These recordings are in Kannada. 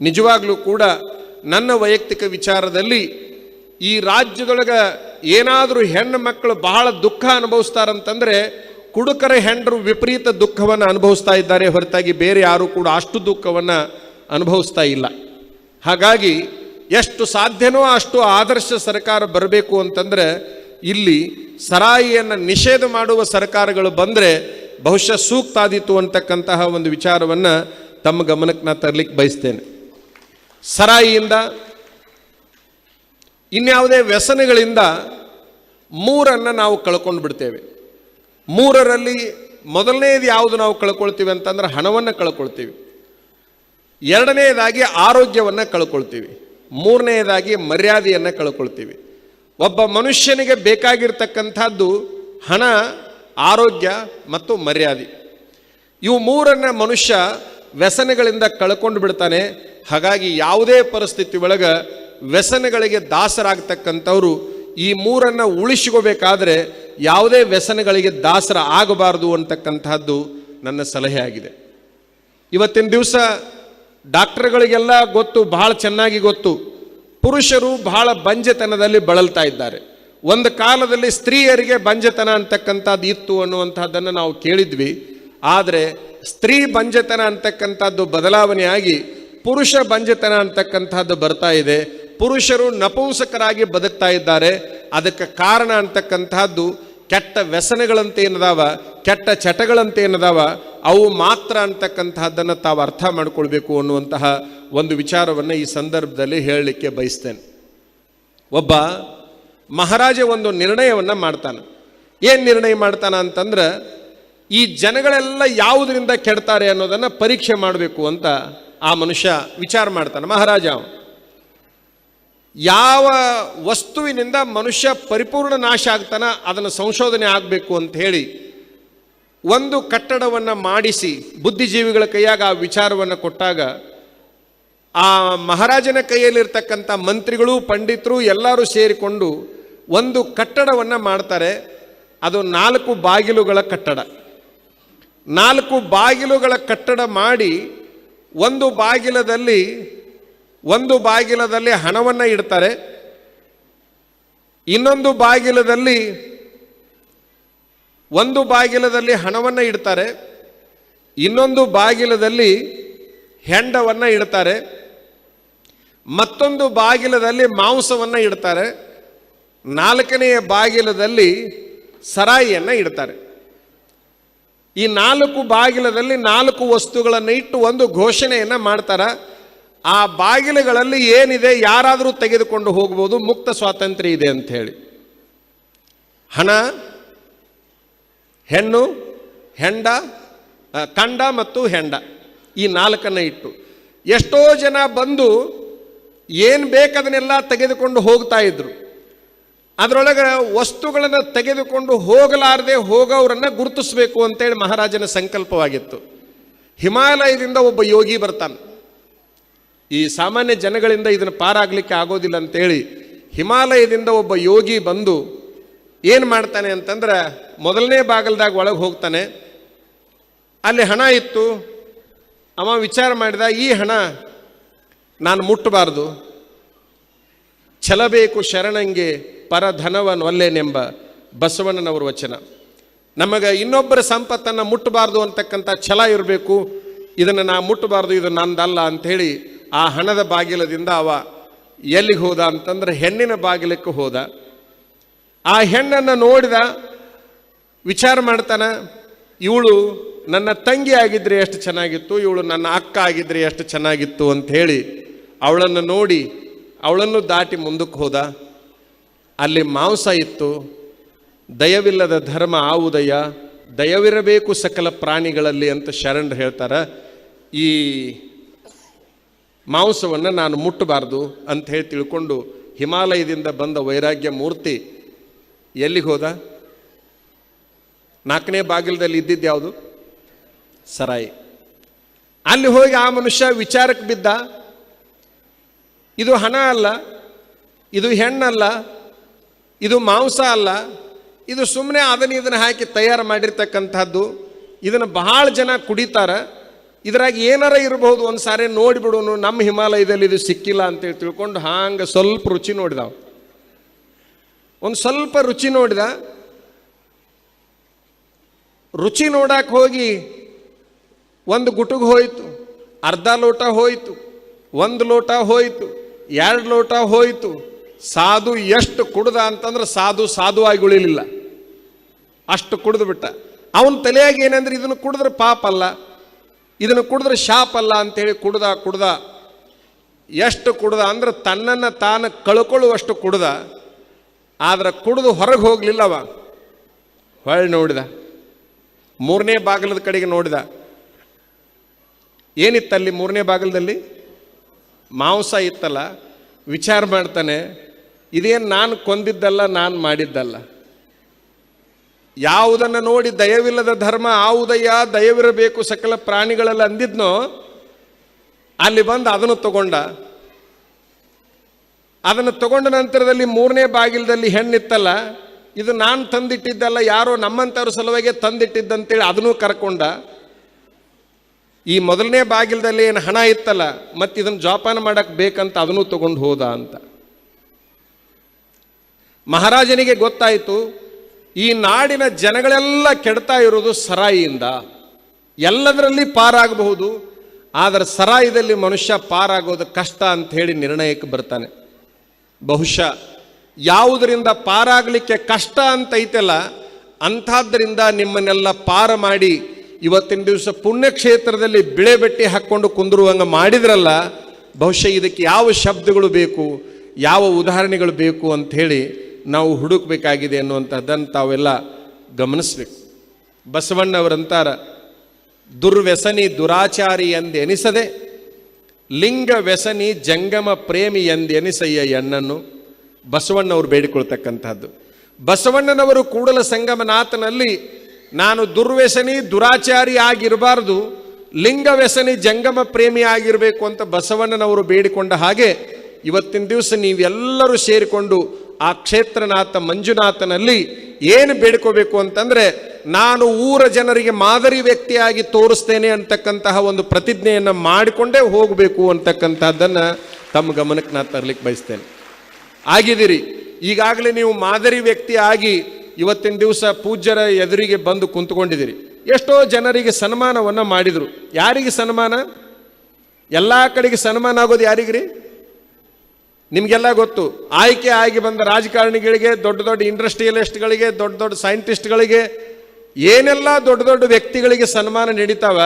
ನಿಜವಾಗ್ಲೂ ಕೂಡ ನನ್ನ ವೈಯಕ್ತಿಕ ವಿಚಾರದಲ್ಲಿ ಈ ರಾಜ್ಯದೊಳಗೆ ಏನಾದರೂ ಹೆಣ್ಣು ಮಕ್ಕಳು ಬಹಳ ದುಃಖ ಅನುಭವಿಸ್ತಾರಂತಂದರೆ ಕುಡುಕರ ಹೆಂಡರು ವಿಪರೀತ ದುಃಖವನ್ನು ಅನುಭವಿಸ್ತಾ ಇದ್ದಾರೆ ಹೊರತಾಗಿ ಬೇರೆ ಯಾರೂ ಕೂಡ ಅಷ್ಟು ದುಃಖವನ್ನು ಅನುಭವಿಸ್ತಾ ಇಲ್ಲ. ಹಾಗಾಗಿ ಎಷ್ಟು ಸಾಧ್ಯನೋ ಅಷ್ಟು ಆದರ್ಶ ಸರ್ಕಾರ ಬರಬೇಕು ಅಂತಂದ್ರೆ ಇಲ್ಲಿ ಸರಾಯಿಯನ್ನು ನಿಷೇಧ ಮಾಡುವ ಸರ್ಕಾರಗಳು ಬಂದರೆ ಬಹುಶಃ ಸೂಕ್ತಾದೀತು ಅಂತಕ್ಕಂತಹ ಒಂದು ವಿಚಾರವನ್ನು ತಮ್ಮ ಗಮನಕ್ಕೆ ನಾನು ತರಲಿಕ್ಕೆ ಬಯಸ್ತೇನೆ. ಸರಾಯಿಯಿಂದ, ಇನ್ಯಾವುದೇ ವ್ಯಸನಗಳಿಂದ ಮೂರನ್ನು ನಾವು ಕಳ್ಕೊಂಡು ಬಿಡ್ತೇವೆ. ಮೂರರಲ್ಲಿ ಮೊದಲನೇದು ಯಾವುದು ನಾವು ಕಳ್ಕೊಳ್ತೀವಿ ಅಂತಂದ್ರೆ ಹಣವನ್ನು ಕಳ್ಕೊಳ್ತೀವಿ. ಎರಡನೆಯದಾಗಿ ಆರೋಗ್ಯವನ್ನು ಕಳ್ಕೊಳ್ತೀವಿ. ಮೂರನೆಯದಾಗಿ ಮರ್ಯಾದೆಯನ್ನು ಕಳ್ಕೊಳ್ತೀವಿ. ಒಬ್ಬ ಮನುಷ್ಯನಿಗೆ ಬೇಕಾಗಿರ್ತಕ್ಕಂಥದ್ದು ಹಣ, ಆರೋಗ್ಯ ಮತ್ತು ಮರ್ಯಾದೆ. ಇವು ಮೂರನ್ನು ಮನುಷ್ಯ ವ್ಯಸನಗಳಿಂದ ಕಳ್ಕೊಂಡು ಬಿಡ್ತಾನೆ. ಹಾಗಾಗಿ ಯಾವುದೇ ಪರಿಸ್ಥಿತಿ ಒಳಗೆ ವ್ಯಸನಗಳಿಗೆ ದಾಸರಾಗ್ತಕ್ಕಂಥವ್ರು ಈ ಮೂರನ್ನ ಉಳಿಸ್ಕೋಬೇಕಾದ್ರೆ ಯಾವುದೇ ವ್ಯಸನಗಳಿಗೆ ದಾಸರ ಆಗಬಾರದು ಅಂತಕ್ಕಂತಹದ್ದು ನನ್ನ ಸಲಹೆ ಆಗಿದೆ. ಇವತ್ತಿನ ದಿವಸ ಡಾಕ್ಟರ್ಗಳಿಗೆಲ್ಲ ಗೊತ್ತು ಬಹಳ ಚೆನ್ನಾಗಿ ಗೊತ್ತು. ಪುರುಷರು ಬಹಳ ಬಂಜೆತನದಲ್ಲಿ ಬಳಲ್ತಾ ಇದ್ದಾರೆ. ಒಂದು ಕಾಲದಲ್ಲಿ ಸ್ತ್ರೀಯರಿಗೆ ಬಂಜೆತನ ಅಂತಕ್ಕಂಥದ್ದು ಇತ್ತು ಅನ್ನುವಂಥದ್ದನ್ನು ನಾವು ಕೇಳಿದ್ವಿ. ಆದರೆ ಸ್ತ್ರೀ ಬಂಜೆತನ ಅಂತಕ್ಕಂಥದ್ದು ಬದಲಾವಣೆಯಾಗಿ ಪುರುಷ ಬಂಜತನ ಅಂತಕ್ಕಂಥದ್ದು ಬರ್ತಾ ಇದೆ. ಪುರುಷರು ನಪುಂಸಕರಾಗಿ ಬದುಕ್ತಾ ಇದ್ದಾರೆ. ಅದಕ್ಕೆ ಕಾರಣ ಅಂತಕ್ಕಂಥದ್ದು ಕೆಟ್ಟ ವ್ಯಸನಗಳಂತ ಏನದಾವ? ಕೆಟ್ಟ ಚಟಗಳಂತ ಏನದಾವ? ಅವು ಮಾತ್ರ ಅಂತಕ್ಕಂಥದ್ದನ್ನು ತಾವು ಅರ್ಥ ಮಾಡಿಕೊಳ್ಬೇಕು ಅನ್ನುವಂತಹ ಒಂದು ವಿಚಾರವನ್ನು ಈ ಸಂದರ್ಭದಲ್ಲಿ ಹೇಳಲಿಕ್ಕೆ ಬಯಸ್ತೇನೆ. ಒಬ್ಬ ಮಹಾರಾಜ ಒಂದು ನಿರ್ಣಯವನ್ನು ಮಾಡ್ತಾನೆ. ಏನು ನಿರ್ಣಯ ಮಾಡ್ತಾನೆ ಅಂತಂದ್ರೆ, ಈ ಜನಗಳೆಲ್ಲ ಯಾವುದರಿಂದ ಕೆಡ್ತಾರೆ ಅನ್ನೋದನ್ನು ಪರೀಕ್ಷೆ ಮಾಡಬೇಕು ಅಂತ ಆ ಮನುಷ್ಯ ವಿಚಾರ ಮಾಡ್ತಾನೆ, ಮಹಾರಾಜ ಯಾವ ವಸ್ತುವಿನಿಂದ ಮನುಷ್ಯ ಪರಿಪೂರ್ಣ ನಾಶ ಆಗ್ತಾನ ಅದನ್ನು ಸಂಶೋಧನೆ ಆಗಬೇಕು ಅಂತ ಹೇಳಿ ಒಂದು ಕಟ್ಟಡವನ್ನು ಮಾಡಿಸಿ ಬುದ್ಧಿಜೀವಿಗಳ ಕೈಯಾಗ ಆ ವಿಚಾರವನ್ನು ಕೊಟ್ಟಾಗ ಆ ಮಹಾರಾಜನ ಕೈಯಲ್ಲಿರ್ತಕ್ಕಂಥ ಮಂತ್ರಿಗಳು ಪಂಡಿತರು ಎಲ್ಲರೂ ಸೇರಿಕೊಂಡು ಒಂದು ಕಟ್ಟಡವನ್ನು ಮಾಡ್ತಾರೆ. ಅದು ನಾಲ್ಕು ಬಾಗಿಲುಗಳ ಕಟ್ಟಡ. ನಾಲ್ಕು ಬಾಗಿಲುಗಳ ಕಟ್ಟಡ ಮಾಡಿ ಒಂದು ಬಾಗಿಲದಲ್ಲಿ ಒಂದು ಬಾಗಿಲದಲ್ಲಿ ಹಣವನ್ನು ಇಡ್ತಾರೆ. ಇನ್ನೊಂದು ಬಾಗಿಲದಲ್ಲಿ, ಒಂದು ಬಾಗಿಲದಲ್ಲಿ ಹಣವನ್ನು ಇಡ್ತಾರೆ. ಇನ್ನೊಂದು ಬಾಗಿಲದಲ್ಲಿ ಹೆಂಡವನ್ನು ಇಡ್ತಾರೆ. ಮತ್ತೊಂದು ಬಾಗಿಲದಲ್ಲಿ ಮಾಂಸವನ್ನು ಇಡ್ತಾರೆ. ನಾಲ್ಕನೆಯ ಬಾಗಿಲದಲ್ಲಿ ಸರಾಯಿಯನ್ನು ಇಡ್ತಾರೆ. ಈ ನಾಲ್ಕು ಬಾಗಿಲದಲ್ಲಿ ನಾಲ್ಕು ವಸ್ತುಗಳನ್ನು ಇಟ್ಟು ಒಂದು ಘೋಷಣೆಯನ್ನು ಮಾಡ್ತಾರೆ. ಆ ಬಾಗಿಲುಗಳಲ್ಲಿ ಏನಿದೆ, ಯಾರಾದರೂ ತೆಗೆದುಕೊಂಡು ಹೋಗ್ಬೋದು, ಮುಕ್ತ ಸ್ವಾತಂತ್ರ್ಯ ಇದೆ ಅಂತ ಹೇಳಿ. ಹಣ, ಹೆಣ್ಣು, ಹೆಂಡ ಕಂಡ ಮತ್ತು ಹೆಂಡ ಈ ನಾಲ್ಕನ್ನು ಇಟ್ಟು. ಎಷ್ಟೋ ಜನ ಬಂದು ಏನು ಬೇಕದನ್ನೆಲ್ಲ ತೆಗೆದುಕೊಂಡು ಹೋಗ್ತಾ ಇದ್ರು. ಅದರೊಳಗೆ ವಸ್ತುಗಳನ್ನು ತೆಗೆದುಕೊಂಡು ಹೋಗಲಾರದೆ ಹೋಗೋರನ್ನು ಗುರುತಿಸಬೇಕು ಅಂತೇಳಿ ಮಹಾರಾಜನ ಸಂಕಲ್ಪವಾಗಿತ್ತು. ಹಿಮಾಲಯದಿಂದ ಒಬ್ಬ ಯೋಗಿ ಬರ್ತಾನೆ. ಈ ಸಾಮಾನ್ಯ ಜನಗಳಿಂದ ಇದನ್ನು ಪಾರಾಗಲಿಕ್ಕೆ ಆಗೋದಿಲ್ಲ ಅಂತೇಳಿ ಹಿಮಾಲಯದಿಂದ ಒಬ್ಬ ಯೋಗಿ ಬಂದು ಏನು ಮಾಡ್ತಾನೆ ಅಂತಂದ್ರೆ ಮೊದಲನೇ ಬಾಗಲ್ದಾಗ ಒಳಗೆ ಹೋಗ್ತಾನೆ. ಅಲ್ಲಿ ಹಣ ಇತ್ತು. ಅವ ವಿಚಾರ ಮಾಡಿದ, ಈ ಹಣ ನಾನು ಮುಟ್ಟಬಾರ್ದು ಛಲಬೇಕು ಶರಣಂಗೆ ಪರಧನವನ್ನೊಲ್ಲೆನೆಂಬ ಬಸವಣ್ಣನವರ ವಚನ. ನಮಗೆ ಇನ್ನೊಬ್ಬರ ಸಂಪತ್ತನ್ನು ಮುಟ್ಟಬಾರ್ದು ಅಂತಕ್ಕಂಥ ಛಲ ಇರಬೇಕು. ಇದನ್ನು ನಾ ಮುಟ್ಟಬಾರ್ದು, ಇದು ನಂದಲ್ಲ ಅಂಥೇಳಿ ಆ ಹಣದ ಬಾಗಿಲದಿಂದ ಅವ ಎಲ್ಲಿಗೆ ಹೋದ ಅಂತಂದ್ರೆ ಹೆಣ್ಣಿನ ಬಾಗಿಲಕ್ಕೆ ಹೋದ. ಆ ಹೆಣ್ಣನ್ನು ನೋಡಿದ, ವಿಚಾರ ಮಾಡ್ತಾನೆ, ಇವಳು ನನ್ನ ತಂಗಿ ಆಗಿದ್ರೆ ಎಷ್ಟು ಚೆನ್ನಾಗಿತ್ತು, ಇವಳು ನನ್ನ ಅಕ್ಕ ಆಗಿದ್ರೆ ಎಷ್ಟು ಚೆನ್ನಾಗಿತ್ತು ಅಂಥೇಳಿ ಅವಳನ್ನು ನೋಡಿ ಅವಳನ್ನು ದಾಟಿ ಮುಂದಕ್ಕೆ ಹೋದ. ಅಲ್ಲಿ ಮಾಂಸ ಇತ್ತು. ದಯವಿಲ್ಲದ ಧರ್ಮ ಆವುದಯ ದಯವಿರಬೇಕು ಸಕಲ ಪ್ರಾಣಿಗಳಲ್ಲಿ ಅಂತ ಶರಣರು ಹೇಳ್ತಾರೆ. ಈ ಮಾಂಸವನ್ನು ನಾನು ಮುಟ್ಟಬಾರ್ದು ಅಂತ ಹೇಳಿ ತಿಳ್ಕೊಂಡು ಹಿಮಾಲಯದಿಂದ ಬಂದ ವೈರಾಗ್ಯ ಮೂರ್ತಿ ಎಲ್ಲಿಗೆ ಹೋದ? ನಾಲ್ಕನೇ ಬಾಗಿಲದಲ್ಲಿ ಇದ್ದಿದ್ದು ಯಾವುದು? ಸರಾಯಿ. ಅಲ್ಲಿ ಹೋಗಿ ಆ ಮನುಷ್ಯ ವಿಚಾರಕ್ಕೆ ಬಿದ್ದ. ಇದು ಹಣ ಅಲ್ಲ, ಇದು ಹೆಣ್ಣಲ್ಲ, ಇದು ಮಾಂಸ ಅಲ್ಲ, ಇದು ಸುಮ್ಮನೆ ಅದನ್ನು ಇದನ್ನು ಹಾಕಿ ತಯಾರು ಮಾಡಿರ್ತಕ್ಕಂಥದ್ದು. ಇದನ್ನು ಬಹಳ ಜನ ಕುಡಿತಾರೆ. ಇದ್ರಾಗ ಏನಾರ ಇರಬಹುದು, ಒಂದು ಸಾರಿ ನೋಡಿಬಿಡೋನು ನಮ್ಮ ಹಿಮಾಲಯದಲ್ಲಿ ಇದು ಸಿಕ್ಕಿಲ್ಲ ಅಂತೇಳಿ ತಿಳ್ಕೊಂಡು ಹಾಂಗೆ ಸ್ವಲ್ಪ ರುಚಿ ನೋಡಿದಾವ. ಒಂದು ಸ್ವಲ್ಪ ರುಚಿ ನೋಡಿದ. ರುಚಿ ನೋಡಕ್ಕೆ ಹೋಗಿ ಒಂದು ಗುಟುಗೆ ಹೋಯಿತು, ಅರ್ಧ ಲೋಟ ಹೋಯಿತು, ಒಂದು ಲೋಟ ಹೋಯಿತು ಎರಡು ಲೋಟ ಹೋಯಿತು. ಸಾಧು ಎಷ್ಟು ಕುಡ್ದ ಅಂತಂದ್ರೆ ಸಾಧು ಸಾಧುವಾಗಿ ಉಳಿಲಿಲ್ಲ. ಅಷ್ಟು ಕುಡಿದು ಬಿಟ್ಟ. ಅವನ ತಲೆಯಾಗಿ ಏನಂದ್ರೆ ಇದನ್ನು ಕುಡಿದ್ರೆ ಪಾಪ ಅಲ್ಲ. ಇದನ್ನು ಕುಡಿದ್ರೆ ಶಾಪ್ ಅಲ್ಲ ಅಂತೇಳಿ ಕುಡ್ದ ಕುಡ್ದ. ಎಷ್ಟು ಕುಡ್ದ ಅಂದ್ರೆ ತನ್ನನ್ನು ತಾನು ಕಳ್ಕೊಳ್ಳುವಷ್ಟು ಕುಡ್ದ. ಆದ್ರೆ ಕುಡಿದು ಹೊರಗೆ ಹೋಗಲಿಲ್ಲವ ಹೊಳ್ಳಿ ನೋಡಿದ. ಮೂರನೇ ಬಾಗಿಲದ ಕಡೆಗೆ ನೋಡಿದ. ಏನಿತ್ತಲ್ಲಿ ಮೂರನೇ ಬಾಗಿಲದಲ್ಲಿ? ಮಾಂಸ ಇತ್ತಲ್ಲ, ವಿಚಾರ ಮಾಡ್ತಾನೆ, ಇದೇನು ನಾನು ಕೊಂದಿದ್ದಲ್ಲ, ನಾನು ಮಾಡಿದ್ದಲ್ಲ? ಯಾವುದನ್ನು ನೋಡಿ ದಯವಿಲ್ಲದ ಧರ್ಮ ಆವುದಯ್ಯ ದಯವಿರಬೇಕು ಸಕಲ ಪ್ರಾಣಿಗಳೆಲ್ಲ ಅಂದಿದ್ನೋ, ಅಲ್ಲಿ ಬಂದು ಅದನ್ನು ತಗೊಂಡ. ಅದನ್ನು ತಗೊಂಡ ನಂತರದಲ್ಲಿ ಮೂರನೇ ಬಾಗಿಲದಲ್ಲಿ ಹೆಣ್ಣಿತ್ತಲ್ಲ, ಇದು ನಾನು ತಂದಿಟ್ಟಿದ್ದಲ್ಲ, ಯಾರೋ ನಮ್ಮಂಥವ್ರ ಸಲುವಾಗಿ ತಂದಿಟ್ಟಿದ್ದಂತೇಳಿ ಅದನ್ನೂ ಕರ್ಕೊಂಡ. ಈ ಮೊದಲನೇ ಬಾಗಿಲದಲ್ಲಿ ಏನು ಹಣ ಇತ್ತಲ್ಲ, ಮತ್ತೆ ಇದನ್ನು ಜೋಪಾನ ಮಾಡಕ್ಕೆ ಬೇಕಂತ ಅದನ್ನು ತಗೊಂಡು ಹೋದ ಅಂತ. ಮಹಾರಾಜನಿಗೆ ಗೊತ್ತಾಯಿತು, ಈ ನಾಡಿನ ಜನಗಳೆಲ್ಲ ಕೆಡ್ತಾ ಇರೋದು ಸರಾಯಿಯಿಂದ. ಎಲ್ಲದರಲ್ಲಿ ಪಾರಾಗಬಹುದು, ಆದರೆ ಸರಾಯದಲ್ಲಿ ಮನುಷ್ಯ ಪಾರಾಗೋದು ಕಷ್ಟ ಅಂತ ಹೇಳಿ ನಿರ್ಣಯಕ್ಕೆ ಬರ್ತಾನೆ. ಬಹುಶಃ ಯಾವುದರಿಂದ ಪಾರಾಗಲಿಕ್ಕೆ ಕಷ್ಟ ಅಂತ ಐತಲ್ಲ, ಅಂಥದ್ದರಿಂದ ನಿಮ್ಮನ್ನೆಲ್ಲ ಪಾರ ಮಾಡಿ ಇವತ್ತಿನ ದಿವಸ ಪುಣ್ಯಕ್ಷೇತ್ರದಲ್ಲಿ ಬಿಳೆ ಬೆಟ್ಟಿ ಹಾಕ್ಕೊಂಡು ಕುಂದಿರುವಂಗೆ ಮಾಡಿದ್ರಲ್ಲ, ಬಹುಶಃ ಇದಕ್ಕೆ ಯಾವ ಶಬ್ದಗಳು ಬೇಕು, ಯಾವ ಉದಾಹರಣೆಗಳು ಬೇಕು ಅಂತ ಹೇಳಿ ನಾವು ಹುಡುಕಬೇಕಾಗಿದೆ ಅನ್ನುವಂಥದ್ದನ್ನು ತಾವೆಲ್ಲ ಗಮನಿಸ್ಬೇಕು. ಬಸವಣ್ಣವರಂತಾರ ದುರ್ವ್ಯಸನಿ ದುರಾಚಾರಿ ಎಂದೆನಿಸದೆ ಲಿಂಗ ವ್ಯಸನಿ ಜಂಗಮ ಪ್ರೇಮಿ ಎಂದೆನಿಸಯ್ಯ ಎಣ್ಣನ್ನು. ಬಸವಣ್ಣವರು ಬೇಡಿಕೊಳ್ತಕ್ಕಂಥದ್ದು. ಬಸವಣ್ಣನವರು ಕೂಡಲ ಸಂಗಮನಾಥನಲ್ಲಿ ನಾನು ದುರ್ವ್ಯಸನಿ, ದುರಾಚಾರಿ ಆಗಿರಬಾರ್ದು. ಲಿಂಗವ್ಯಸನಿ, ಜಂಗಮ ಪ್ರೇಮಿ ಆಗಿರಬೇಕು ಅಂತ ಬಸವಣ್ಣನವರು ಬೇಡಿಕೊಂಡ ಹಾಗೆ ಇವತ್ತಿನ ದಿವಸ ನೀವೆಲ್ಲರೂ ಸೇರಿಕೊಂಡು ಆ ಕ್ಷೇತ್ರನಾಥ ಮಂಜುನಾಥನಲ್ಲಿ ಏನು ಬೇಡ್ಕೋಬೇಕು ಅಂತಂದರೆ ನಾನು ಊರ ಜನರಿಗೆ ಮಾದರಿ ವ್ಯಕ್ತಿಯಾಗಿ ತೋರಿಸ್ತೇನೆ ಅಂತಕ್ಕಂತಹ ಒಂದು ಪ್ರತಿಜ್ಞೆಯನ್ನು ಮಾಡಿಕೊಂಡೇ ಹೋಗಬೇಕು ಅಂತಕ್ಕಂಥದ್ದನ್ನು ತಮ್ಮ ಗಮನಕ್ಕೆ ನಾನು ತರಲಿಕ್ಕೆ ಬಯಸ್ತೇನೆ. ಆಗಿದ್ದೀರಿ. ಈಗಾಗಲೇ ನೀವು ಮಾದರಿ ವ್ಯಕ್ತಿ ಆಗಿ ಇವತ್ತಿನ ದಿವಸ ಪೂಜ್ಯರ ಎದುರಿಗೆ ಬಂದು ಕುಂತ್ಕೊಂಡಿದ್ದೀರಿ. ಎಷ್ಟೋ ಜನರಿಗೆ ಸನ್ಮಾನವನ್ನು ಮಾಡಿದರು. ಯಾರಿಗೆ ಸನ್ಮಾನ? ಎಲ್ಲ ಕಡೆಗೆ ಸನ್ಮಾನ ಆಗೋದು ಯಾರಿಗ್ರಿ? ನಿಮಗೆಲ್ಲ ಗೊತ್ತು. ಆಯ್ಕೆ ಆಗಿ ಬಂದ ರಾಜಕಾರಣಿಗಳಿಗೆ, ದೊಡ್ಡ ದೊಡ್ಡ ಇಂಡಸ್ಟ್ರಿಯಲಿಸ್ಟ್ಗಳಿಗೆ, ದೊಡ್ಡ ದೊಡ್ಡ ಸೈಂಟಿಸ್ಟ್ಗಳಿಗೆ ಏನೆಲ್ಲ ದೊಡ್ಡ ದೊಡ್ಡ ವ್ಯಕ್ತಿಗಳಿಗೆ ಸನ್ಮಾನ ನಡೀತಾವ,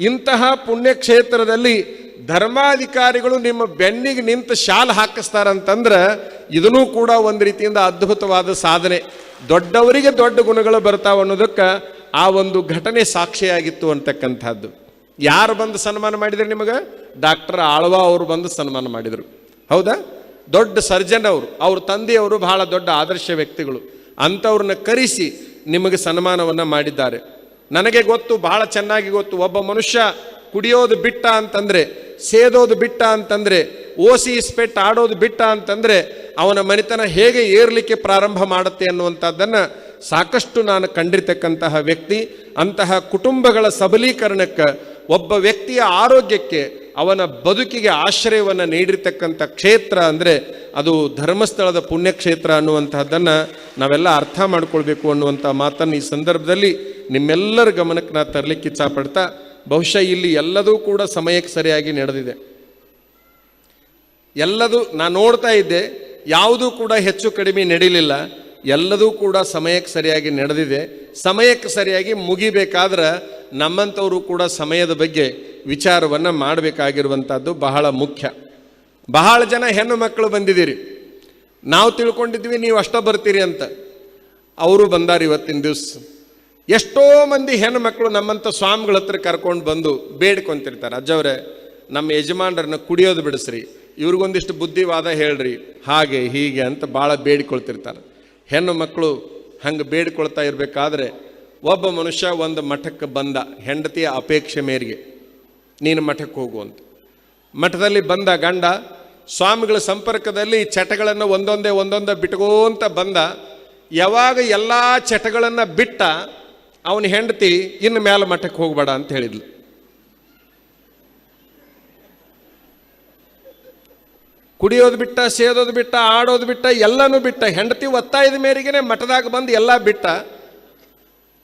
ಇಂತಹ ಪುಣ್ಯಕ್ಷೇತ್ರದಲ್ಲಿ ಧರ್ಮಾಧಿಕಾರಿಗಳು ನಿಮ್ಮ ಬೆನ್ನಿಗೆ ನಿಂತು ಶಾಲ್ ಹಾಕಿಸ್ತಾರಂತಂದ್ರೆ ಇದನ್ನೂ ಕೂಡ ಒಂದು ರೀತಿಯಿಂದ ಅದ್ಭುತವಾದ ಸಾಧನೆ. ದೊಡ್ಡವರಿಗೆ ದೊಡ್ಡ ಗುಣಗಳು ಬರ್ತಾವೆ ಅನ್ನೋದಕ್ಕೆ ಆ ಒಂದು ಘಟನೆ ಸಾಕ್ಷಿಯಾಗಿತ್ತು ಅಂತಕ್ಕಂಥದ್ದು. ಯಾರು ಬಂದು ಸನ್ಮಾನ ಮಾಡಿದ್ರು ನಿಮಗೆ? ಡಾಕ್ಟರ್ ಆಳ್ವಾ ಅವರು ಬಂದು ಸನ್ಮಾನ ಮಾಡಿದರು. ಹೌದಾ? ದೊಡ್ಡ ಸರ್ಜನ್ ಅವರು, ಅವ್ರ ತಂದೆಯವರು ಬಹಳ ದೊಡ್ಡ ಆದರ್ಶ ವ್ಯಕ್ತಿಗಳು. ಅಂಥವ್ರನ್ನ ಕರೆಸಿ ನಿಮಗೆ ಸನ್ಮಾನವನ್ನು ಮಾಡಿದ್ದಾರೆ. ನನಗೆ ಗೊತ್ತು, ಬಹಳ ಚೆನ್ನಾಗಿ ಗೊತ್ತು, ಒಬ್ಬ ಮನುಷ್ಯ ಕುಡಿಯೋದು ಬಿಟ್ಟ ಅಂತಂದರೆ, ಸೇದೋದು ಬಿಟ್ಟ ಅಂತಂದರೆ, ಓಸಿ ಇಸ್ಪೆಟ್ ಆಡೋದು ಬಿಟ್ಟ ಅಂತಂದರೆ, ಅವನ ಮನೆತನ ಹೇಗೆ ಏರಲಿಕ್ಕೆ ಪ್ರಾರಂಭ ಮಾಡುತ್ತೆ ಅನ್ನುವಂಥದ್ದನ್ನು ಸಾಕಷ್ಟು ನಾನು ಕಂಡಿರ್ತಕ್ಕಂತಹ ವ್ಯಕ್ತಿ, ಅಂತಹ ಕುಟುಂಬಗಳ ಸಬಲೀಕರಣಕ್ಕೆ, ಒಬ್ಬ ವ್ಯಕ್ತಿಯ ಆರೋಗ್ಯಕ್ಕೆ, ಅವನ ಬದುಕಿಗೆ ಆಶ್ರಯವನ್ನು ನೀಡಿರ್ತಕ್ಕಂಥ ಕ್ಷೇತ್ರ ಅಂದರೆ, ಅದು ಧರ್ಮಸ್ಥಳದ ಪುಣ್ಯಕ್ಷೇತ್ರ ಅನ್ನುವಂತಹದ್ದನ್ನು ನಾವೆಲ್ಲ ಅರ್ಥ ಮಾಡಿಕೊಳ್ಬೇಕು ಅನ್ನುವಂಥ ಮಾತನ್ನು ಈ ಸಂದರ್ಭದಲ್ಲಿ ನಿಮ್ಮೆಲ್ಲರ ಗಮನಕ್ಕೆ ನಾ ತರಲಿಕ್ಕೆ ಇಚ್ಛಾಪಡ್ತಾ ಬಹುಶಃ ಇಲ್ಲಿ ಎಲ್ಲದೂ ಕೂಡ ಸಮಯಕ್ಕೆ ಸರಿಯಾಗಿ ನಡೆದಿದೆ. ಎಲ್ಲದೂ ನಾನು ನೋಡ್ತಾ ಇದ್ದೆ, ಯಾವುದೂ ಕೂಡ ಹೆಚ್ಚು ಕಡಿಮೆ ನಡೀಲಿಲ್ಲ, ಎಲ್ಲದೂ ಕೂಡ ಸಮಯಕ್ಕೆ ಸರಿಯಾಗಿ ನಡೆದಿದೆ. ಸಮಯಕ್ಕೆ ಸರಿಯಾಗಿ ಮುಗಿಬೇಕಾದ್ರೆ ನಮ್ಮಂಥವರು ಕೂಡ ಸಮಯದ ಬಗ್ಗೆ ವಿಚಾರವನ್ನು ಮಾಡಬೇಕಾಗಿರುವಂಥದ್ದು ಬಹಳ ಮುಖ್ಯ. ಬಹಳ ಜನ ಹೆಣ್ಣು ಮಕ್ಕಳು ಬಂದಿದ್ದೀರಿ. ನಾವು ತಿಳ್ಕೊಂಡಿದ್ವಿ ನೀವು ಅಷ್ಟ ಬರ್ತೀರಿ ಅಂತ. ಅವರು ಬಂದಾರ ಇವತ್ತಿನ ದಿವಸ. ಎಷ್ಟೋ ಮಂದಿ ಹೆಣ್ಣು ಮಕ್ಕಳು ನಮ್ಮಂಥ ಸ್ವಾಮಿಗಳ ಹತ್ರ ಕರ್ಕೊಂಡು ಬಂದು ಬೇಡ್ಕೊಂತಿರ್ತಾರೆ. ಅಜ್ಜವ್ರೆ, ನಮ್ಮ ಯಜಮಾನರನ್ನ ಕುಡಿಯೋದು ಬಿಡಿಸ್ರಿ. ಇವ್ರಿಗೊಂದಿಷ್ಟು ಬುದ್ಧಿವಾದ ಹೇಳ್ರಿ. ಹಾಗೆ, ಹೀಗೆ ಅಂತ ಭಾಳ ಬೇಡಿಕೊಳ್ತಿರ್ತಾರೆ. ಹೆಣ್ಣು ಮಕ್ಕಳು ಹಂಗೆ ಬೇಡಿಕೊಳ್ತಾ ಇರಬೇಕಾದ್ರೆ ಒಬ್ಬ ಮನುಷ್ಯ ಒಂದು ಮಠಕ್ಕೆ ಬಂದ, ಹೆಂಡತಿಯ ಅಪೇಕ್ಷೆ ಮೇರೆಗೆ, ನೀನು ಮಠಕ್ಕೆ ಹೋಗು ಅಂತ. ಮಠದಲ್ಲಿ ಬಂದ ಗಂಡ ಸ್ವಾಮಿಗಳ ಸಂಪರ್ಕದಲ್ಲಿ ಚಟಗಳನ್ನು ಒಂದೊಂದೇ ಒಂದೊಂದೇ ಬಿಟ್ಕೋಂತ ಬಂದ. ಯಾವಾಗ ಎಲ್ಲ ಚಟಗಳನ್ನು ಬಿಟ್ಟ ಅವನ ಹೆಂಡತಿ ಇನ್ನು ಮೇಲೆ ಮಠಕ್ಕೆ ಹೋಗ್ಬೇಡ ಅಂತ ಹೇಳಿದ್ಲು. ಕುಡಿಯೋದು ಬಿಟ್ಟ, ಸೇದೋದು ಬಿಟ್ಟ, ಆಡೋದು ಬಿಟ್ಟ, ಎಲ್ಲನೂ ಬಿಟ್ಟ, ಹೆಂಡತಿ ಒತ್ತಾಯದ ಮೇರೆಗೆ ಮಠದಾಗ ಬಂದು ಎಲ್ಲ ಬಿಟ್ಟ.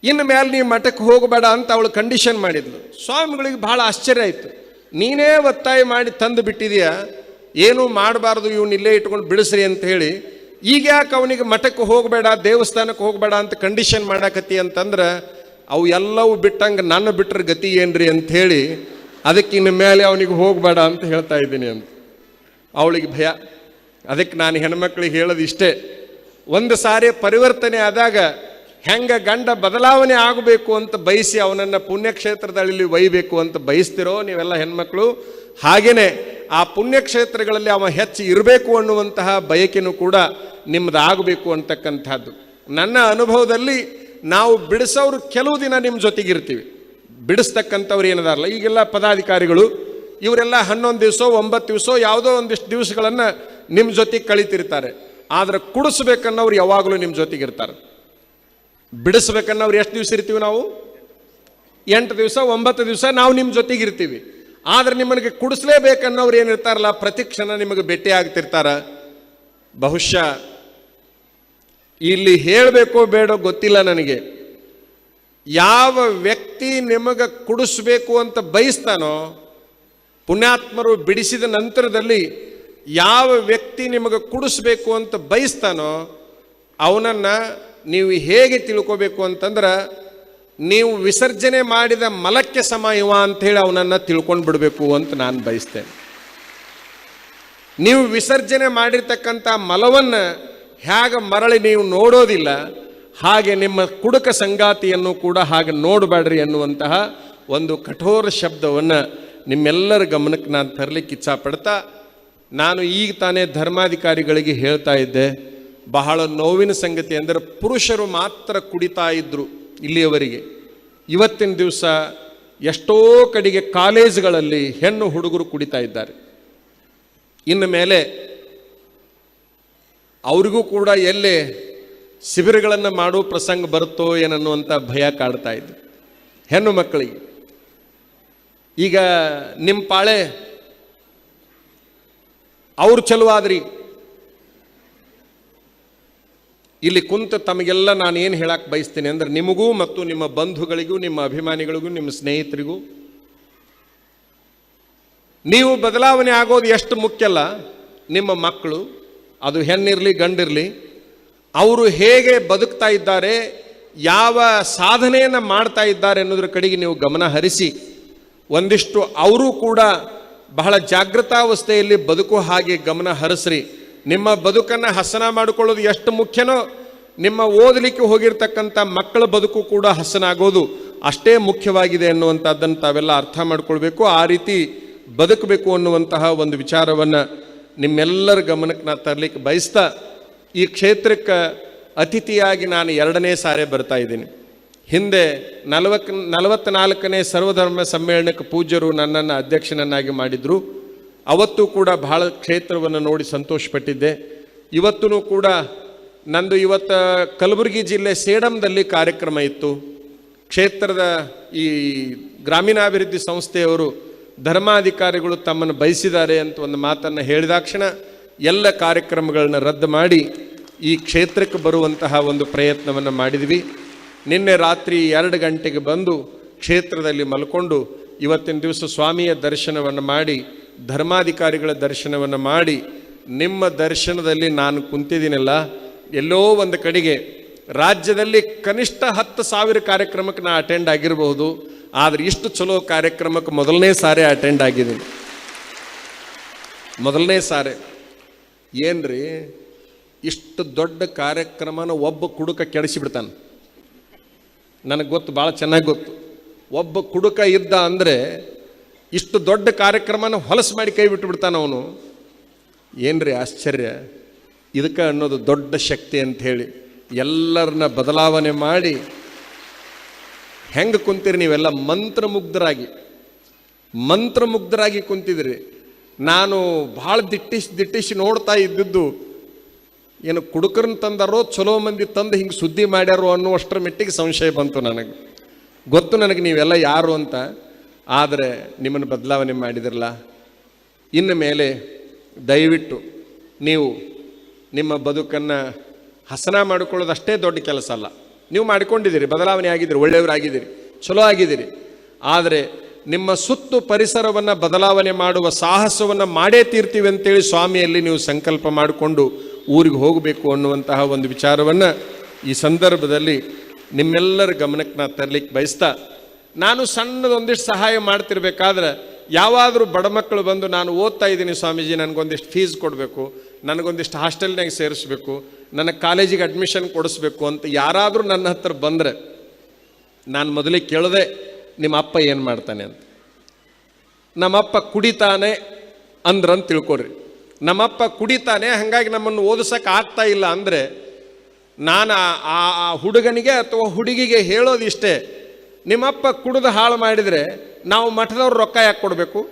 ಇನ್ನು ಮೇಲೆ ನೀವು ಮಠಕ್ಕೆ ಹೋಗಬೇಡ ಅಂತ ಅವಳು ಕಂಡೀಷನ್ ಮಾಡಿದ್ಲು. ಸ್ವಾಮಿಗಳಿಗೆ ಬಹಳ ಆಶ್ಚರ್ಯ ಆಯಿತು. ನೀನೇ ಒತ್ತಾಯ ಮಾಡಿ ತಂದು ಬಿಟ್ಟಿದೀಯಾ? ಏನೂ ಮಾಡಬಾರ್ದು ಇವನ್ನ ಇಲ್ಲೇ ಇಟ್ಕೊಂಡು ಬಿಡಿಸ್ರಿ ಅಂತ ಹೇಳಿ ಈಗ ಯಾಕೆ ಅವನಿಗೆ ಮಠಕ್ಕೆ ಹೋಗಬೇಡ, ದೇವಸ್ಥಾನಕ್ಕೆ ಹೋಗಬೇಡ ಅಂತ ಕಂಡೀಷನ್ ಮಾಡಾಕತ್ತಿ ಅಂತಂದ್ರೆ, ಅವು ಎಲ್ಲವೂ ಬಿಟ್ಟಂಗೆ ನನ್ನ ಬಿಟ್ಟರೆ ಗತಿ ಏನ್ರಿ ಅಂತ ಹೇಳಿ ಅದಕ್ಕೆ ಇನ್ನು ಮೇಲೆ ಅವನಿಗೆ ಹೋಗಬೇಡ ಅಂತ ಹೇಳ್ತಾ ಇದ್ದೀನಿ ಅಂತ. ಅವಳಿಗೆ ಭಯ. ಅದಕ್ಕೆ ನಾನು ಹೆಣ್ಮಕ್ಳಿಗೆ ಹೇಳೋದು ಇಷ್ಟೇ. ಒಂದು ಸಾರಿ ಪರಿವರ್ತನೆ ಆದಾಗ ಹೆಂಗ ಗಂಡ ಬದಲಾವಣೆ ಆಗಬೇಕು ಅಂತ ಬಯಸಿ ಅವನನ್ನು ಪುಣ್ಯಕ್ಷೇತ್ರದಲ್ಲಿ ಒಯ್ಯಬೇಕು ಅಂತ ಬಯಸ್ತಿರೋ ನೀವೆಲ್ಲ ಹೆಣ್ಮಕ್ಳು, ಹಾಗೇನೆ ಆ ಪುಣ್ಯಕ್ಷೇತ್ರಗಳಲ್ಲಿ ಅವ ಹೆಚ್ಚು ಇರಬೇಕು ಅನ್ನುವಂತಹ ಬಯಕೆನೂ ಕೂಡ ನಿಮ್ಮದಾಗಬೇಕು ಅಂತಕ್ಕಂಥದ್ದು. ನನ್ನ ಅನುಭವದಲ್ಲಿ ನಾವು ಬಿಡಿಸೋರು ಕೆಲವು ದಿನ ನಿಮ್ಮ ಜೊತೆಗಿರ್ತೀವಿ. ಬಿಡಿಸ್ತಕ್ಕಂಥವ್ರು ಏನದಾರಲ್ಲ, ಈಗೆಲ್ಲ ಪದಾಧಿಕಾರಿಗಳು, ಇವರೆಲ್ಲ ಹನ್ನೊಂದು ದಿವಸ, ಒಂಬತ್ತು ದಿವಸ, ಯಾವುದೋ ಒಂದಿಷ್ಟು ದಿವಸಗಳನ್ನು ನಿಮ್ಮ ಜೊತೆಗೆ ಕಳೀತಿರ್ತಾರೆ. ಆದರೆ ಕುಡಿಸ್ಬೇಕನ್ನೋರು ಯಾವಾಗಲೂ ನಿಮ್ಮ ಜೊತೆಗಿರ್ತಾರೆ. ಬಿಡಿಸ್ಬೇಕನ್ನೋರು ಎಷ್ಟು ದಿವಸ ಇರ್ತೀವಿ ನಾವು? ಎಂಟು ದಿವಸ, ಒಂಬತ್ತು ದಿವಸ ನಾವು ನಿಮ್ಮ ಜೊತೆಗೆ ಇರ್ತೀವಿ ಆದ್ರೆ ನಿಮಗೆ ಕುಡಿಸ್ಲೇಬೇಕನ್ನೋರು ಏನಿರ್ತಾರಲ್ಲ ಪ್ರತಿ ಕ್ಷಣ ನಿಮಗೆ ಭೇಟಿ ಆಗ್ತಿರ್ತಾರ. ಬಹುಶಃ ಇಲ್ಲಿ ಹೇಳಬೇಕೋ ಬೇಡೋ ಗೊತ್ತಿಲ್ಲ ನನಗೆ. ಯಾವ ವ್ಯಕ್ತಿ ನಿಮಗೆ ಕುಡಿಸ್ಬೇಕು ಅಂತ ಬಯಸ್ತಾನೋ, ಪುಣ್ಯಾತ್ಮರು ಬಿಡಿಸಿದ ನಂತರದಲ್ಲಿ ಯಾವ ವ್ಯಕ್ತಿ ನಿಮಗೆ ಕುಡಿಸ್ಬೇಕು ಅಂತ ಬಯಸ್ತಾನೋ, ಅವನನ್ನು ನೀವು ಹೇಗೆ ತಿಳ್ಕೋಬೇಕು ಅಂತಂದ್ರೆ ನೀವು ವಿಸರ್ಜನೆ ಮಾಡಿದ ಮಲಕ್ಕೆ ಸಮ ಇವ ಅಂಥೇಳಿ ಅವನನ್ನು ತಿಳ್ಕೊಂಡು ಬಿಡಬೇಕು ಅಂತ ನಾನು ಬಯಸ್ತೇನೆ. ನೀವು ವಿಸರ್ಜನೆ ಮಾಡಿರ್ತಕ್ಕಂಥ ಮಲವನ್ನು ಹೇಗೆ ಮರಳಿ ನೀವು ನೋಡೋದಿಲ್ಲ, ಹಾಗೆ ನಿಮ್ಮ ಕುಡುಕ ಸಂಗಾತಿಯನ್ನು ಕೂಡ ಹಾಗೆ ನೋಡಬೇಡ್ರಿ ಅನ್ನುವಂತಹ ಒಂದು ಕಠೋರ ಶಬ್ದವನ್ನು ನಿಮ್ಮೆಲ್ಲರ ಗಮನಕ್ಕೆ ನಾನು ತರಲಿಕ್ಕೆ ಇಚ್ಛಾಪಡ್ತಾ, ನಾನು ಈಗ ತಾನೇ ಧರ್ಮಾಧಿಕಾರಿಗಳಿಗೆ ಹೇಳ್ತಾ ಇದ್ದೆ, ಬಹಳ ನೋವಿನ ಸಂಗತಿ ಅಂದರೆ ಪುರುಷರು ಮಾತ್ರ ಕುಡಿತಾ ಇದ್ದರು ಇಲ್ಲಿಯವರೆಗೆ. ಇವತ್ತಿನ ದಿವಸ ಎಷ್ಟೋ ಕಡೆಗೆ ಕಾಲೇಜುಗಳಲ್ಲಿ ಹೆಣ್ಣು ಹುಡುಗರು ಕುಡಿತಾ ಇದ್ದಾರೆ. ಇನ್ನು ಮೇಲೆ ಅವರಿಗೂ ಕೂಡ ಎಲ್ಲಿ ಶಿಬಿರಗಳನ್ನು ಮಾಡೋ ಪ್ರಸಂಗ ಬರುತ್ತೋ ಏನನ್ನುವಂಥ ಭಯ ಕಾಡ್ತಾ ಇದ್ದರು ಹೆಣ್ಣು ಮಕ್ಕಳಿಗೆ. ಈಗ ನಿಮ್ಮ ಪಾಳೆ, ಅವ್ರು ಚಲೋ ಆದ್ರಿ ಇಲ್ಲಿ ಕುಂತ ತಮಗೆಲ್ಲ ನಾನು ಏನು ಹೇಳಕ್ಕೆ ಬಯಸ್ತೀನಿ ಅಂದ್ರೆ ನಿಮಗೂ ಮತ್ತು ನಿಮ್ಮ ಬಂಧುಗಳಿಗೂ, ನಿಮ್ಮ ಅಭಿಮಾನಿಗಳಿಗೂ, ನಿಮ್ಮ ಸ್ನೇಹಿತರಿಗೂ. ನೀವು ಬದಲಾವಣೆ ಆಗೋದು ಎಷ್ಟು ಮುಖ್ಯಲ್ಲ ನಿಮ್ಮ ಮಕ್ಕಳು, ಅದು ಹೆಣ್ಣಿರಲಿ, ಗಂಡಿರಲಿ, ಅವರು ಹೇಗೆ ಬದುಕ್ತಾ ಇದ್ದಾರೆ, ಯಾವ ಸಾಧನೆಯನ್ನು ಮಾಡ್ತಾ ಇದ್ದಾರೆ ಅನ್ನೋದ್ರ ಕಡೆಗೆ ನೀವು ಗಮನ ಹರಿಸಿ. ಒಂದಿಷ್ಟು ಅವರು ಕೂಡ ಬಹಳ ಜಾಗೃತಾವಸ್ಥೆಯಲ್ಲಿ ಬದುಕು ಹಾಗೆ ಗಮನ ಹರಿಸ್ರಿ. ನಿಮ್ಮ ಬದುಕನ್ನು ಹಸನ ಮಾಡಿಕೊಳ್ಳೋದು ಎಷ್ಟು ಮುಖ್ಯನೋ, ನಿಮ್ಮ ಓದಲಿಕ್ಕೆ ಹೋಗಿರ್ತಕ್ಕಂಥ ಮಕ್ಕಳ ಬದುಕು ಕೂಡ ಹಸನ ಆಗೋದು ಅಷ್ಟೇ ಮುಖ್ಯವಾಗಿದೆ ಅನ್ನುವಂಥದ್ದನ್ನು ತಾವೆಲ್ಲ ಅರ್ಥ ಮಾಡಿಕೊಳ್ಬೇಕು. ಆ ರೀತಿ ಬದುಕಬೇಕು ಅನ್ನುವಂತಹ ಒಂದು ವಿಚಾರವನ್ನು ನಿಮ್ಮೆಲ್ಲರ ಗಮನಕ್ಕೆ ನಾನು ತರಲಿಕ್ಕೆ ಬಯಸ್ತಾ ಈ ಕ್ಷೇತ್ರಕ್ಕೆ ಅತಿಥಿಯಾಗಿ ನಾನು ಎರಡನೇ ಸಾರಿ ಬರ್ತಾ ಇದ್ದೀನಿ. ಹಿಂದೆ ನಲವಕ್ ನಲವತ್ತ್ನಾಲ್ಕನೇ ಸರ್ವಧರ್ಮ ಸಮ್ಮೇಳನಕ್ಕೆ ಪೂಜ್ಯರು ನನ್ನನ್ನು ಅಧ್ಯಕ್ಷನನ್ನಾಗಿ ಮಾಡಿದರು. ಅವತ್ತು ಕೂಡ ಬಹಳ ಕ್ಷೇತ್ರವನ್ನು ನೋಡಿ ಸಂತೋಷಪಟ್ಟಿದ್ದೆ. ಇವತ್ತೂ ಕೂಡ ನಂದು ಇವತ್ತು ಕಲಬುರಗಿ ಜಿಲ್ಲೆ ಸೇಡಂದಲ್ಲಿ ಕಾರ್ಯಕ್ರಮ ಇತ್ತು. ಕ್ಷೇತ್ರದ ಈ ಗ್ರಾಮೀಣಾಭಿವೃದ್ಧಿ ಸಂಸ್ಥೆಯವರು ಧರ್ಮಾಧಿಕಾರಿಗಳು ತಮ್ಮನ್ನು ಬಯಸಿದ್ದಾರೆ ಅಂತ ಒಂದು ಮಾತನ್ನು ಹೇಳಿದಾಕ್ಷಣ ಎಲ್ಲ ಕಾರ್ಯಕ್ರಮಗಳನ್ನ ರದ್ದು ಮಾಡಿ ಈ ಕ್ಷೇತ್ರಕ್ಕೆ ಬರುವಂತಹ ಒಂದು ಪ್ರಯತ್ನವನ್ನು ಮಾಡಿದ್ವಿ. ನಿನ್ನೆ ರಾತ್ರಿ ಎರಡು ಗಂಟೆಗೆ ಬಂದು ಕ್ಷೇತ್ರದಲ್ಲಿ ಮಲ್ಕೊಂಡು ಇವತ್ತಿನ ದಿವಸ ಸ್ವಾಮಿಯ ದರ್ಶನವನ್ನು ಮಾಡಿ ಧರ್ಮಾಧಿಕಾರಿಗಳ ದರ್ಶನವನ್ನು ಮಾಡಿ ನಿಮ್ಮ ದರ್ಶನದಲ್ಲಿ ನಾನು ಕುಂತಿದ್ದೀನಲ್ಲ, ಎಲ್ಲೋ ಒಂದು ಕಡೆಗೆ ರಾಜ್ಯದಲ್ಲಿ ಕನಿಷ್ಠ ಹತ್ತು ಸಾವಿರ ಕಾರ್ಯಕ್ರಮಕ್ಕೆ ನಾನು ಅಟೆಂಡ್ ಆಗಿರಬಹುದು, ಆದರೆ ಇಷ್ಟು ಚಲೋ ಕಾರ್ಯಕ್ರಮಕ್ಕೆ ಮೊದಲನೇ ಸಾರಿ ಅಟೆಂಡ್ ಆಗಿದ್ದೀನಿ. ಮೊದಲನೇ ಸಾರಿ. ಏನ್ರಿ? ಇಷ್ಟು ದೊಡ್ಡ ಕಾರ್ಯಕ್ರಮನ ಒಬ್ಬ ಕುಡುಕ ಕೆಡಿಸಿಬಿಡ್ತಾನೆ. ನನಗೆ ಗೊತ್ತು, ಭಾಳ ಚೆನ್ನಾಗಿ ಗೊತ್ತು. ಒಬ್ಬ ಕುಡುಕ ಇದ್ದ ಅಂದರೆ ಇಷ್ಟು ದೊಡ್ಡ ಕಾರ್ಯಕ್ರಮನ ಹೊಲಸು ಮಾಡಿ ಕೈ ಬಿಟ್ಟುಬಿಡ್ತಾನೆ ಅವನು. ಏನ್ರಿ ಆಶ್ಚರ್ಯ? ಇದಕ್ಕೆ ಅನ್ನೋದು ದೊಡ್ಡ ಶಕ್ತಿ ಅಂತ ಹೇಳಿ ಎಲ್ಲರನ್ನ ಬದಲಾವಣೆ ಮಾಡಿ ಹೆಂಗೆ ಕುಂತೀರಿ ನೀವೆಲ್ಲ? ಮಂತ್ರಮುಗ್ಧರಾಗಿ. ಮಂತ್ರಮುಗ್ಧರಾಗಿ ಕುಂತಿದ್ರಿ. ನಾನು ಭಾಳ ದಿಟ್ಟಿಸಿ ದಿಟ್ಟಿಸಿ ನೋಡ್ತಾ ಇದ್ದಿದ್ದು, ಏನು ಕುಡುಕರನ್ನ ತಂದಾರೋ ಚಲೋ ಮಂದಿ ತಂದು ಹಿಂಗೆ ಸುದ್ದಿ ಮಾಡ್ಯಾರೋ ಅನ್ನುವಷ್ಟರ ಮೆಟ್ಟಿಗೆ ಸಂಶಯ ಬಂತು ನನಗೆ. ಗೊತ್ತು ನನಗೆ ನೀವೆಲ್ಲ ಯಾರು ಅಂತ. ಆದರೆ ನಿಮ್ಮನ್ನು ಬದಲಾವಣೆ ಮಾಡಿದಿರಲ್ಲ? ಇನ್ನು ಮೇಲೆ ದಯವಿಟ್ಟು ನೀವು ನಿಮ್ಮ ಬದುಕನ್ನು ಹಸನ ಮಾಡಿಕೊಳ್ಳೋದು ಅಷ್ಟೇ ದೊಡ್ಡ ಕೆಲಸ ಅಲ್ಲ. ನೀವು ಮಾಡಿಕೊಂಡಿದ್ದೀರಿ, ಬದಲಾವಣೆ ಆಗಿದ್ದೀರಿ, ಒಳ್ಳೆಯವರಾಗಿದ್ದೀರಿ, ಚಲೋ ಆಗಿದ್ದೀರಿ. ಆದರೆ ನಿಮ್ಮ ಸುತ್ತು ಪರಿಸರವನ್ನು ಬದಲಾವಣೆ ಮಾಡುವ ಸಾಹಸವನ್ನು ಮಾಡೇ ತೀರ್ತೀವಿ ಅಂತೇಳಿ ಸ್ವಾಮಿಯಲ್ಲಿ ನೀವು ಸಂಕಲ್ಪ ಮಾಡಿಕೊಂಡು ಊರಿಗೆ ಹೋಗಬೇಕು ಅನ್ನುವಂತಹ ಒಂದು ವಿಚಾರವನ್ನು ಈ ಸಂದರ್ಭದಲ್ಲಿ ನಿಮ್ಮೆಲ್ಲರ ಗಮನಕ್ಕೆ ನಾನು ತರಲಿಕ್ಕೆ ಬಯಸ್ತಾ ನಾನು ಸಣ್ಣದೊಂದಿಷ್ಟು ಸಹಾಯ ಮಾಡ್ತಿರ್ಬೇಕಾದ್ರೆ ಯಾವಾದರೂ ಬಡ ಮಕ್ಕಳು ಬಂದು ನಾನು ಓದ್ತಾ ಇದ್ದೀನಿ ಸ್ವಾಮೀಜಿ, ನನಗೊಂದಿಷ್ಟು ಫೀಸ್ ಕೊಡಬೇಕು, ನನಗೊಂದಿಷ್ಟು ಹಾಸ್ಟೆಲ್ನಾಗ ಸೇರಿಸ್ಬೇಕು, ನನ್ನ ಕಾಲೇಜಿಗೆ ಅಡ್ಮಿಷನ್ ಕೊಡಿಸ್ಬೇಕು ಅಂತ ಯಾರಾದರೂ ನನ್ನ ಹತ್ರ ಬಂದರೆ ನಾನು ಮೊದಲಿಗೆ ಕೇಳದೆ, ನಿಮ್ಮ ಅಪ್ಪ ಏನು ಮಾಡ್ತಾನೆ? ಅಂತ. ನಮ್ಮಪ್ಪ ಕುಡಿತಾನೆ ಅಂದ್ರಂತ ತಿಳ್ಕೊರಿ ನಮ್ಮಪ್ಪ ಕುಡಿತಾನೆ, ಹಾಗಾಗಿ ನಮ್ಮನ್ನು ಓದಿಸೋಕೆ ಆಗ್ತಾ ಇಲ್ಲ ಅಂದರೆ ನಾನು ಆ ಹುಡುಗನಿಗೆ ಅಥವಾ ಹುಡುಗಿಗೆ ಹೇಳೋದಿಷ್ಟೇ ನಿಮ್ಮಪ್ಪ ಕುಡಿದು ಹಾಳು ಮಾಡಿದರೆ ನಾವು ಮಠದವ್ರು ರೊಕ್ಕ ಯಾಕೆ ಕೊಡಬೇಕು?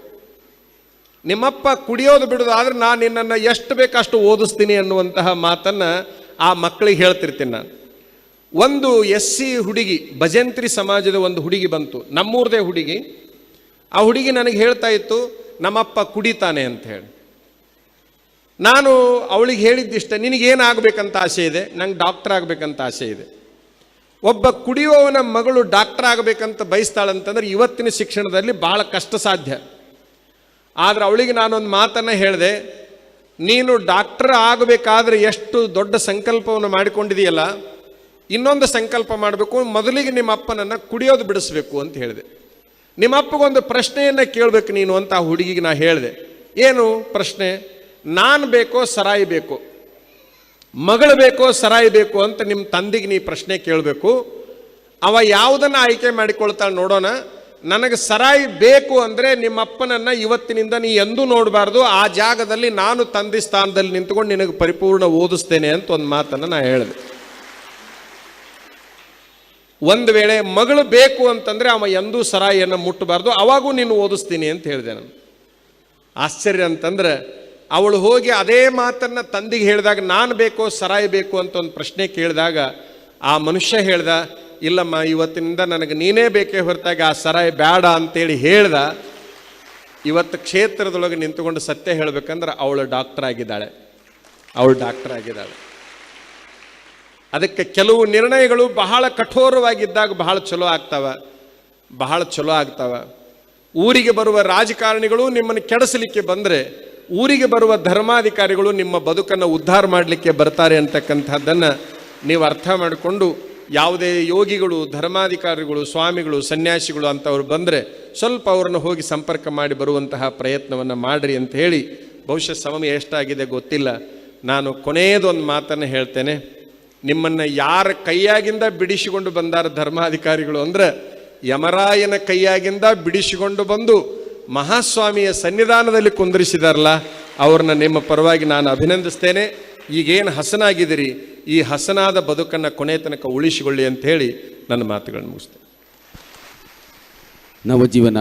ನಿಮ್ಮಪ್ಪ ಕುಡಿಯೋದು ಬಿಡೋದು ಆದರೆ ನಾನು ನಿನ್ನನ್ನು ಎಷ್ಟು ಬೇಕಷ್ಟು ಓದಿಸ್ತೀನಿ ಅನ್ನುವಂತಹ ಮಾತನ್ನು ಆ ಮಕ್ಕಳಿಗೆ ಹೇಳ್ತಿರ್ತೀನಿ ನಾನು. ಒಂದು ಎಸ್ ಸಿ ಹುಡುಗಿ, ಭಜಂತ್ರಿ ಸಮಾಜದ ಒಂದು ಹುಡುಗಿ ಬಂತು, ನಮ್ಮೂರದೇ ಹುಡುಗಿ. ಆ ಹುಡುಗಿ ನನಗೆ ಹೇಳ್ತಾ ಇತ್ತು, ನಮ್ಮಪ್ಪ ಕುಡಿತಾನೆ ಅಂತ ಹೇಳಿ. ನಾನು ಅವಳಿಗೆ ಹೇಳಿದ್ದಿಷ್ಟ, ನಿನಗೇನಾಗಬೇಕಂತ ಆಸೆ ಇದೆ? ನಂಗೆ ಡಾಕ್ಟರ್ ಆಗಬೇಕಂತ ಆಸೆ ಇದೆ. ಒಬ್ಬ ಕುಡಿಯುವವನ ಮಗಳು ಡಾಕ್ಟರ್ ಆಗಬೇಕಂತ ಬಯಸ್ತಾಳಂತಂದ್ರೆ ಇವತ್ತಿನ ಶಿಕ್ಷಣದಲ್ಲಿ ಬಹಳ ಕಷ್ಟ ಸಾಧ್ಯ ಆದರೆ ಅವಳಿಗೆ ನಾನೊಂದು ಮಾತನ್ನು ಹೇಳಿದೆ, ನೀನು ಡಾಕ್ಟರ್ ಆಗಬೇಕಾದ್ರೆ ಎಷ್ಟು ದೊಡ್ಡ ಸಂಕಲ್ಪವನ್ನು ಮಾಡಿಕೊಂಡಿದೆಯಲ್ಲ, ಇನ್ನೊಂದು ಸಂಕಲ್ಪ ಮಾಡಬೇಕು, ಮೊದಲಿಗೆ ನಿಮ್ಮ ಅಪ್ಪನನ್ನು ಕುಡಿಯೋದು ಬಿಡಿಸ್ಬೇಕು ಅಂತ ಹೇಳಿದೆ. ನಿಮ್ಮ ಅಪ್ಪಗೊಂದು ಪ್ರಶ್ನೆಯನ್ನು ಕೇಳಬೇಕು ನೀನು ಅಂತ ಆ ಹುಡುಗಿಗೆ ನಾ ಹೇಳಿದೆ. ಏನು ಪ್ರಶ್ನೆ? ನಾನು ಬೇಕೋ ಸರಾಯಿ ಬೇಕೋ? ಮಗಳು ಬೇಕೋ ಸರಾಯಿ ಬೇಕು ಅಂತ ನಿಮ್ಮ ತಂದೆಗೆ ನೀ ಪ್ರಶ್ನೆ ಕೇಳಬೇಕು. ಅವ ಯಾವುದನ್ನು ಆಯ್ಕೆ ಮಾಡಿಕೊಳ್ತಾಳೆ ನೋಡೋಣ. ನನಗೆ ಸರಾಯಿ ಬೇಕು ಅಂದರೆ ನಿಮ್ಮಪ್ಪನನ್ನು ಇವತ್ತಿನಿಂದ ನೀ ಎಂದೂ ನೋಡಬಾರ್ದು. ಆ ಜಾಗದಲ್ಲಿ ನಾನು ತಂದೆ ಸ್ಥಾನದಲ್ಲಿ ನಿಂತ್ಕೊಂಡು ನಿನಗೆ ಪರಿಪೂರ್ಣ ಓದಿಸ್ತೇನೆ ಅಂತ ಒಂದು ಮಾತನ್ನು ನಾನು ಹೇಳಿದೆ. ಒಂದು ವೇಳೆ ಮಗಳು ಬೇಕು ಅಂತಂದರೆ ಅವ ಎಂದೂ ಸರಾಯಿಯನ್ನು ಮುಟ್ಟಬಾರ್ದು. ಅವಾಗೂ ನೀನು ಓದಿಸ್ತೀನಿ ಅಂತ ಹೇಳಿದೆ ನಾನು. ಆಶ್ಚರ್ಯ ಅಂತಂದ್ರೆ ಅವಳು ಹೋಗಿ ಅದೇ ಮಾತನ್ನು ತಂದಿಗೆ ಹೇಳಿದಾಗ ನಾನು ಬೇಕೋ ಸರಾಯಿ ಬೇಕು ಅಂತ ಒಂದು ಪ್ರಶ್ನೆ ಕೇಳಿದಾಗ ಆ ಮನುಷ್ಯ ಹೇಳ್ದ, ಇಲ್ಲಮ್ಮ, ಇವತ್ತಿನಿಂದ ನನಗೆ ನೀನೇ ಬೇಕೇ ಹೊರತಾಗಿ ಆ ಸರಾಯಿ ಬೇಡ ಅಂತೇಳಿ ಹೇಳ್ದ, ಇವತ್ತು ಕ್ಷೇತ್ರದೊಳಗೆ ನಿಂತುಕೊಂಡು ಸತ್ಯ ಹೇಳಬೇಕಂದ್ರೆ ಅವಳು ಡಾಕ್ಟರ್ ಆಗಿದ್ದಾಳೆ. ಅವಳು ಡಾಕ್ಟರ್ ಆಗಿದ್ದಾಳೆ. ಅದಕ್ಕೆ ಕೆಲವು ನಿರ್ಣಯಗಳು ಬಹಳ ಕಠೋರವಾಗಿದ್ದಾಗ ಬಹಳ ಚಲೋ ಆಗ್ತಾವ, ಬಹಳ ಚಲೋ ಆಗ್ತಾವ. ಊರಿಗೆ ಬರುವ ರಾಜಕಾರಣಿಗಳು ನಿಮ್ಮನ್ನು ಕೆಡಿಸಲಿಕ್ಕೆ ಬಂದರೆ ಊರಿಗೆ ಬರುವ ಧರ್ಮಾಧಿಕಾರಿಗಳು ನಿಮ್ಮ ಬದುಕನ್ನು ಉದ್ಧಾರ ಮಾಡಲಿಕ್ಕೆ ಬರ್ತಾರೆ ಅಂತಕ್ಕಂಥದ್ದನ್ನು ನೀವು ಅರ್ಥ ಮಾಡಿಕೊಂಡು ಯಾವುದೇ ಯೋಗಿಗಳು, ಧರ್ಮಾಧಿಕಾರಿಗಳು, ಸ್ವಾಮಿಗಳು, ಸನ್ಯಾಸಿಗಳು ಅಂತವ್ರು ಬಂದರೆ ಸ್ವಲ್ಪ ಅವ್ರನ್ನ ಹೋಗಿ ಸಂಪರ್ಕ ಮಾಡಿ ಬರುವಂತಹ ಪ್ರಯತ್ನವನ್ನು ಮಾಡಿರಿ ಅಂತ ಹೇಳಿ ಬಹುಶಃ ಸಮಯ ಎಷ್ಟಾಗಿದೆ ಗೊತ್ತಿಲ್ಲ. ನಾನು ಕೊನೆಯದೊಂದು ಮಾತನ್ನು ಹೇಳ್ತೇನೆ. ನಿಮ್ಮನ್ನು ಯಾರ ಕೈಯಾಗಿಂದ ಬಿಡಿಸಿಕೊಂಡು ಬಂದಾರ ಧರ್ಮಾಧಿಕಾರಿಗಳು ಅಂದ್ರೆ ಯಮರಾಯನ ಕೈಯಾಗಿಂದ ಬಿಡಿಸಿಕೊಂಡು ಬಂದು ಮಹಾಸ್ವಾಮಿಯ ಸನ್ನಿಧಾನದಲ್ಲಿ ಕುಂದಿರಿಸಿದಾರಲ್ಲ, ಅವ್ರನ್ನ ನಿಮ್ಮ ಪರವಾಗಿ ನಾನು ಅಭಿನಂದಿಸ್ತೇನೆ. ಈಗೇನು ಹಸನಾಗಿದ್ದೀರಿ? ಈ ಹಸನಾದ ಬದುಕನ್ನು ಕೊನೆ ತನಕ ಉಳಿಸಿಕೊಳ್ಳಿ ಅಂತ ಹೇಳಿ ನನ್ನ ಮಾತುಗಳನ್ನು ಮುಗಿಸ್ತೇನೆ. ನವಜೀವನ